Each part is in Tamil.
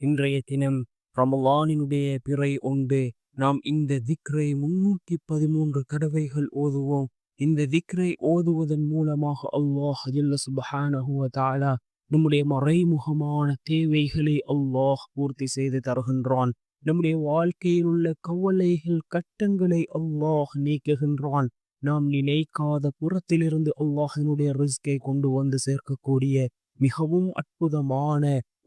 இன்றைய தினம் ரமலானினுடைய பிறை உண்டு நாம் இந்த திக்ரை முன்னூற்றி பதிமூன்று கடவைகள் ஓதுவோம். இந்த திக்ரை ஓதுவதன் மூலமாக அல்லாஹ் தாலா நம்முடைய மறைமுகமான தேவைகளை அல்லாஹ் பூர்த்தி செய்து தருகின்றான். நம்முடைய வாழ்க்கையில் உள்ள கவலைகள் கட்டங்களை அல்லாஹ் நீக்குகின்றான். நாம் நினைக்காத புறத்திலிருந்து அல்லாஹினுடைய ரிஸ்கை கொண்டு வந்து சேர்க்கக்கூடிய மிகவும் அற்புதமான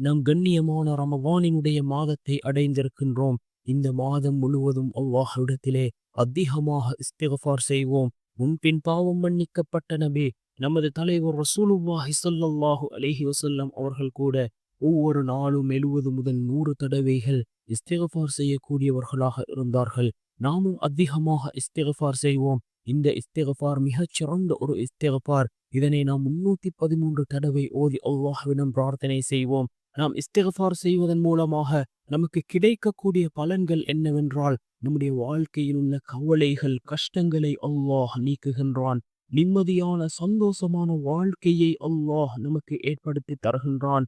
நம் கண்ணியமான ரமவானினுடைய மாதத்தை அடைந்திருக்கின்றோம். இந்த மாதம் முழுவதும் அவ்வாஹிடத்திலே அதிகமாக இஸ்திகஃபார் செய்வோம். முன்பின் பாவம் மன்னிக்கப்பட்ட நபி நமது தலைவர் ரசூலுல்லாஹி சொல்லல்லாஹு அலஹி வசல்லம் அவர்கள் கூட ஒவ்வொரு நாளும் எழுவது முதல் நூறு தடவைகள் இஸ்திகஃபார் செய்யக்கூடியவர்களாக இருந்தார்கள். நாமும் அதிகமாக இஸ்திகஃபார் செய்வோம். இந்த இஸ்திகஃபார் மிகச் சிறந்த ஒரு இஸ்திகஃபார். இதனை நாம் முன்னூத்தி பதிமூன்று தடவை ஓதி அல்லாஹ்விடம் பிரார்த்தனை செய்வோம். நாம் இஸ்திகஃபார் செய்வதன் மூலமாக நமக்கு கிடைக்கக்கூடிய பலன்கள் என்னவென்றால் நம்முடைய வாழ்க்கையில் உள்ள கவலைகள் கஷ்டங்களை அல்லாஹ் நீக்குகின்றான். நிம்மதியான சந்தோஷமான வாழ்க்கையை அல்லாஹ் நமக்கு ஏற்படுத்தி தருகின்றான்.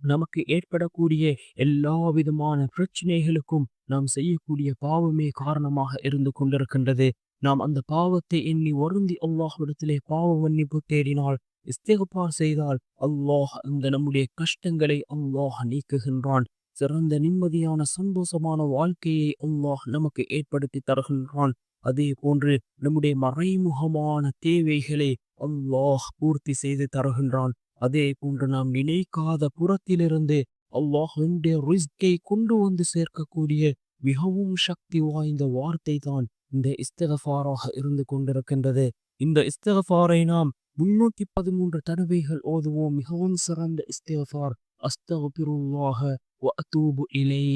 நமக்கு ஏற்படக்கூடிய எல்லா விதமான பிரச்சனைகளுக்கும் நாம் செய்யக்கூடிய பாவமே காரணமாக இருந்து கொண்டிருக்கின்றது. நாம் அந்த பாவத்தை எண்ணி வருந்தி அல்லாஹ்விடத்திலே பாவ மன்னிப்பு தேடினால் இஸ்தேகப்பார் செய்தால் அல்லாஹ் அந்த நம்முடைய கஷ்டங்களை அல்லாஹ் நீக்குகின்றான். சிறந்த நிம்மதியான சந்தோஷமான வாழ்க்கையை அல்லாஹ் நமக்கு ஏற்படுத்தி தருகின்றான். அதே போன்று நம்முடைய மறைமுகமான தேவைகளை அல்லாஹ் பூர்த்தி செய்து தருகின்றான். அதே போன்று நாம் நினைக்காத புறத்திலிருந்து அல்லாஹுடைய ரிஸ்கை கொண்டு வந்து சேர்க்கக்கூடிய மிகவும் சக்தி வாய்ந்த வார்த்தை தான் இந்த இஸ்தகஃபாராக இருந்து கொண்டிருக்கின்றது. இந்த இஸ்தகஃபாரை நாம் முன்னூத்தி பதிமூன்று தடவைகள் ஓதுவோம். மிகவும் சிறந்த இஸ்தகஃபார். அஸ்தகுபிருல்லாக வஅதூபு இலே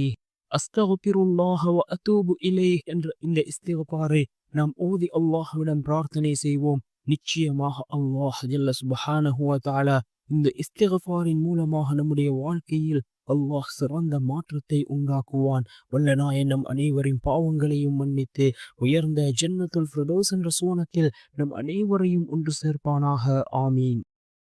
அஸ்தகுபிருல்லாக வஅதூபு இலே என்ற இந்த இஸ்தகஃபாரை நாம் ஓதி அல்லாஹ்விடம் பிரார்த்தனை செய்வோம். நிச்சயமாக அல்லாஹ் ஜல்ல சுபஹானஹு வ தஆலா இந்த இஸ்திகஃபாரின் மூலமாக நம்முடைய வாழ்க்கையில் அல்லாஹ் சிறந்த மாற்றத்தை உண்டாக்குவான். வல்ல நாயன் நம் அனைவரின் பாவங்களையும் மன்னித்து உயர்ந்த ஜென்னத்துல் ஃபிரதோஸ் என்ற சோனத்தில் நம் அனைவரையும் ஒன்று சேர்ப்பானாக. ஆமீன்.